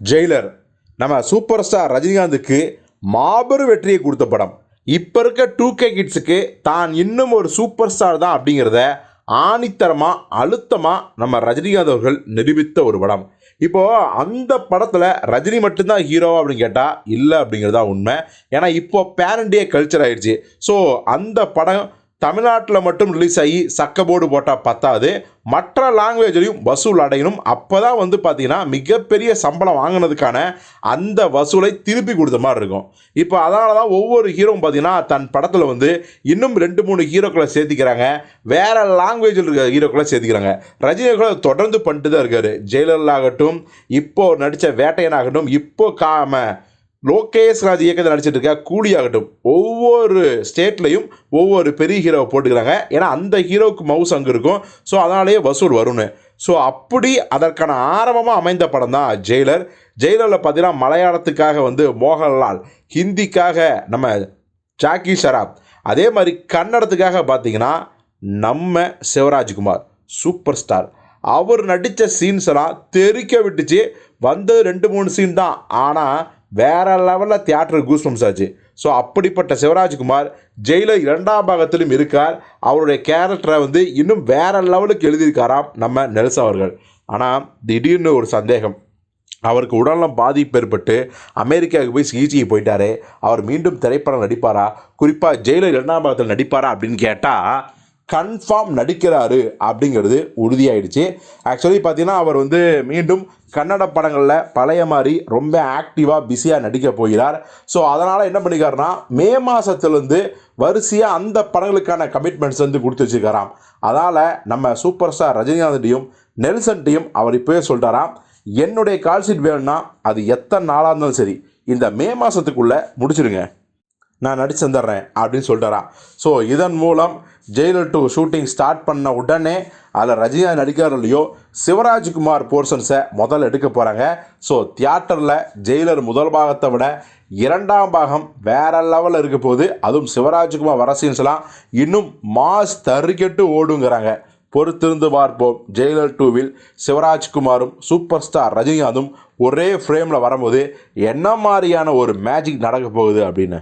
Jailer. நம்ம super star ரஜினிகாந்துக்கு மாபெரும் வெற்றியை கொடுத்த படம். இப்போ இருக்க டூ கே கிட்ஸுக்கு தான் இன்னும் ஒரு சூப்பர் ஸ்டார் தான் அப்படிங்கிறத ஆணித்தரமாக அழுத்தமாக நம்ம ரஜினிகாந்த் அவர்கள் நிரூபித்த ஒரு படம். இப்போது அந்த படத்தில் ரஜினி மட்டும்தான் ஹீரோவா அப்படின்னு கேட்டால் இல்லை அப்படிங்கிறது தான் உண்மை. ஏன்னா இப்போ பேன் கல்ச்சர் ஆயிடுச்சு. ஸோ அந்த படம் தமிழ்நாட்டில் மட்டும் ரிலீஸ் ஆகி சக்க போர்டு போட்டால் பத்தாது. மற்ற லாங்குவேஜ்லையும் வசூல் அடையணும். அப்போ தான் வந்து பார்த்தீங்கன்னா மிகப்பெரிய சம்பளம் வாங்கினதுக்கான அந்த வசூலை திருப்பி கொடுத்த மாதிரி இருக்கும். இப்போ அதனால தான் ஒவ்வொரு ஹீரோவும் பார்த்தீங்கன்னா தன் படத்தில் வந்து இன்னும் ரெண்டு மூணு ஹீரோக்களை சேர்த்திக்கிறாங்க. வேறு லாங்குவேஜில் இருக்க ஹீரோக்களை சேர்த்திக்கிறாங்க. ரஜினி கூட தொடர்ந்து பண்ணிட்டு தான் இருக்கார். ஜெயிலர் ஆகட்டும் இப்போது நடித்த வேட்டையன் ஆகட்டும் இப்போ காம லோகேஷ் ராஜ் இயக்கத்தில் நடிச்சிட்டு இருக்க கூலி ஆகட்டும் ஒவ்வொரு ஸ்டேட்லையும் ஒவ்வொரு பெரிய ஹீரோவை போட்டுக்கிறாங்க. ஏன்னா அந்த ஹீரோவுக்கு மவுஸ் அங்கே இருக்கும். ஸோ அதனாலேயே வசூல் வரும்னு. ஸோ அப்படி அதற்கான ஆரம்பமாக அமைந்த படம் தான் ஜெயிலர் ஜெயிலரில் பார்த்தீங்கன்னா மலையாளத்துக்காக வந்து மோகன்லால் ஹிந்திக்காக நம்ம ஜாக்கி ஷராப் அதே மாதிரி கன்னடத்துக்காக பார்த்தீங்கன்னா நம்ம சிவராஜ்குமார் சூப்பர் ஸ்டார் அவர் நடித்த சீன்ஸ் எல்லாம் தெறிக்க விட்டுச்சு. வந்தது ரெண்டு மூணு சீன் தான். ஆனால் வேற லெவலில் தியேட்டர் கூஸ்பம்ஸ் ஆச்சு. ஸோ அப்படிப்பட்ட சிவராஜ்குமார் ஜெயிலர் இரண்டாம் பாகத்திலும் இருக்கார். அவருடைய கேரக்டரை வந்து இன்னும் வேற லெவலுக்கு எழுதியிருக்காராம் நம்ம நெல்சன் அவர்கள். ஆனால் திடீர்னு ஒரு சந்தேகம். அவருக்கு உடல்நலம் பாதிப்பு ஏற்பட்டு அமெரிக்காவுக்கு போய் சிகிச்சைக்கு போயிட்டாரு. அவர் மீண்டும் திரைப்படம் நடிப்பாரா? குறிப்பாக ஜெயிலர் இரண்டாம் பாகத்தில் நடிப்பாரா அப்படின்னு கேட்டால் கன்ஃபார்ம் நடிக்கிறாரு அப்படிங்கிறது உறுதியாயிடுச்சு. ஆக்சுவலி பார்த்தீங்கன்னா அவர் வந்து மீண்டும் கன்னட படங்களில் பழைய மாதிரி ரொம்ப ஆக்டிவாக பிஸியாக நடிக்க போகிறார். ஸோ அதனால் என்ன பண்ணிக்காருன்னா மே மாதத்துலேருந்து வரிசையாக அந்த படங்களுக்கான கமிட்மெண்ட்ஸ் வந்து கொடுத்து வச்சுருக்காராம். அதனால் நம்ம சூப்பர் ஸ்டார் ரஜினிகாந்தையும் நெல்சன்ட்டையும் அவர் இப்போயே சொல்லிட்டாராம் என்னுடைய கால்ஷீட் வேணும்னா அது எத்தனை நாளாக இருந்தாலும் சரி இந்த மே மாதத்துக்குள்ளே முடிச்சிடுங்க நான் நடிச்சு தந்துடுறேன் அப்படின்னு சொல்லிட்டாரான் ஸோ இதன் மூலம் ஜெயிலர் டூ ஷூட்டிங் ஸ்டார்ட் பண்ண உடனே அதில் ரஜினியா நடிக்கிறார் இல்லையோ சிவராஜ்குமார் போர்ஷன்ஸை முதல்ல எடுக்க போகிறாங்க ஸோ தியேட்டரில் ஜெயிலர் முதல் பாகத்தை விட இரண்டாம் பாகம் வேற லெவலில் இருக்க போது அதுவும் சிவராஜ்குமார் வர சீன்ஸ்லாம் இன்னும் மாஸ் தறிக்கெட்டு ஓடுங்கிறாங்க. பொறுத்திருந்து பார்ப்போம். ஜெயிலர் டூவில் சிவராஜ்குமாரும் சூப்பர் ஸ்டார் ரஜினிகாந்தும் ஒரே ஃப்ரேமில் வரும்போது என்ன மாதிரியான ஒரு மேஜிக் நடக்க போகுது அப்படின்னு.